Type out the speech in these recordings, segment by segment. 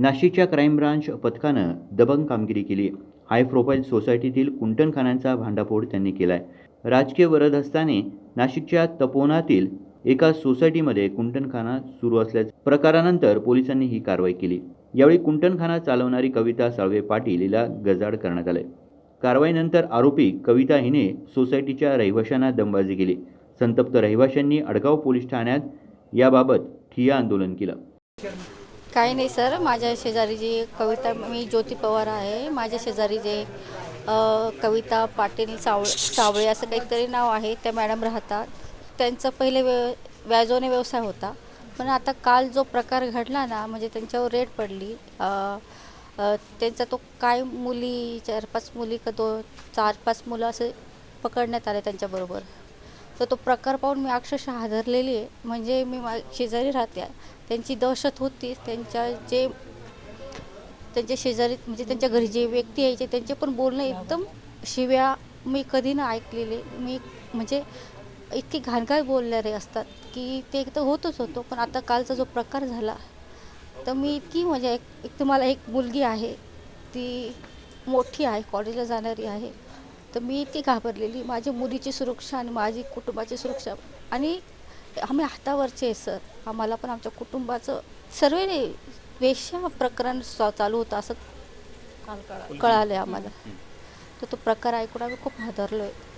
नाशिकच्या crime branch पथकानं दबंग कामगिरी केली. हाय प्रोफाईल सोसायटीतील कुंटणखानांचा भांडाफोड त्यांनी केलाय. राजकीय वरदहस्ताने नाशिकच्या तपोनातील एका सोसायटीमध्ये कुंटणखाना सुरू असल्याच्या प्रकारानंतर पोलिसांनी ही कारवाई केली. यावेळी कुंटणखाना चालवणारी कविता साळवे पाटील हिला गजाड करण्यात आले कारवाईनंतर आरोपी कविता हिने सोसायटीच्या रहिवाशांना दमबाजी केली. संतप्त रहिवाशांनी अडगाव पोलीस ठाण्यात याबाबत ठिय्या आंदोलन केलं. काही नाही सर. माझ्या शेजारी जी कविता मी ज्योती पवार आहे. माझ्या शेजारी जे कविता पाटील सावळ सावळे असं काहीतरी नाव आहे त्या मॅडम राहतात. त्यांचा पहिले व्य व्याजोने व्यवसाय होता. पण आता काल जो प्रकार घडला ना म्हणजे त्यांच्यावर रेड पडली. त्यांचा तो काय मुली चार पाच मुली का दो चार पाच मुलं असे पकडण्यात आले त्यांच्याबरोबर. तर तो प्रकार पाहून मी अक्षरशः हादरलेली आहे. म्हणजे मी मा शेजारी राहते. त्यांची दहशत होती. त्यांच्या जे त्यांच्या शेजारी म्हणजे त्यांच्या घरी जे व्यक्ती यायचे त्यांचे पण बोलणं एकदम शिव्या मी कधी ना ऐकलेले. मी म्हणजे इतकी घाणघाण बोलणारे असतात की ते एक तर होतच होतो पण आता कालचा जो प्रकार झाला तर मी इतकी मजा एक एक तर मला एक मुलगी आहे. ती मोठी आहे कॉलेजला जाणारी आहे. तर मी ती घाबरलेली. माझ्या मुलीची सुरक्षा आणि माझी कुटुंबाची सुरक्षा. आणि आम्ही हातावरचे आहे सर. आम्हाला पण आमच्या कुटुंबाचं सर्व वेश्या प्रकरण चालू होतं असं कळालं आहे आम्हाला. तर तो प्रकार ऐकून आम्ही खूप हादरलो आहे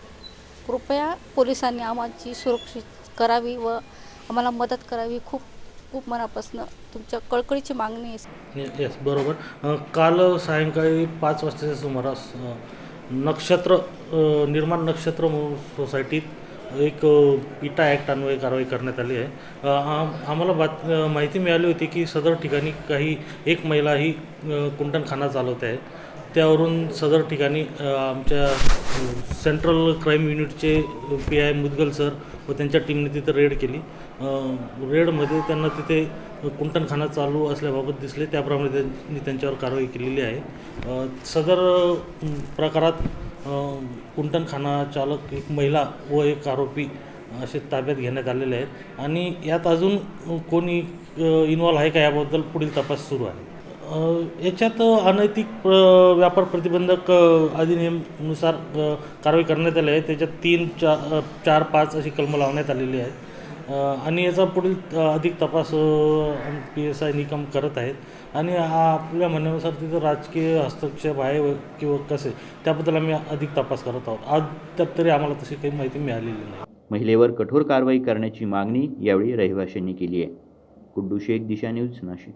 कृपया पोलिसांनी आम्हाची सुरक्षित करावी व आम्हाला मदत करावी. खूप खूप मनापासून तुमच्या कळकळीची मागणी आहे येस बरोबर. काल सायंकाळी पाच वाजताच्या सुमारास नक्षत्र निर्माण नक्षत्र म्हणून सोसायटीत एक इटा ॲक्ट अन्वये कारवाई करण्यात आली आहे. आम- आम्हाला बात माहिती मिळाली होती की सदर ठिकाणी काही एक महिला ही कुंटणखाना चालवते आहे. त्यावरून सदर ठिकाणी आमच्या सेंट्रल क्राईम युनिटचे पी आय मुदगल सर व त्यांच्या टीमने तिथं रेड केली. रेडमध्ये त्यांना तिथे कुंटणखाना चालू असल्याबाबत दिसले. त्याप्रमाणे त्यांनी त्यांच्यावर कारवाई केलेली आहे. सदर प्रकारात कुंटणखाना चालक एक महिला व एक आरोपी असे ताब्यात घेण्यात आलेले आहेत. आणि यात अजून कोणी इन्वॉल्व्ह आहे का याबद्दल पुढील तपास सुरू आहे. याच्यात अनैतिक प्र- व्यापार प्रतिबंधक अधिनियमानुसार अधिनियमनुसार कारवाई करण्यात आली आहे. त्याच्यात तीन चार चार पाच अशी कलमं लावण्यात आलेली आहेत. आणि याचा पुढील अधिक तपास पी एस आय निकम करत आहेत. आणि आपल्या म्हणण्यानुसार तिथं राजकीय हस्तक्षेप आहे व- किंवा कसे त्याबद्दल आम्ही अधिक तपास करत आहोत. आज तरी आम्हाला तशी काही माहिती मिळालेली नाही. महिलेवर कठोर कारवाई करण्याची मागणी यावेळी रहिवाशांनी केली आहे. कुड्डू शेख दिशा न्यूज नाशिक.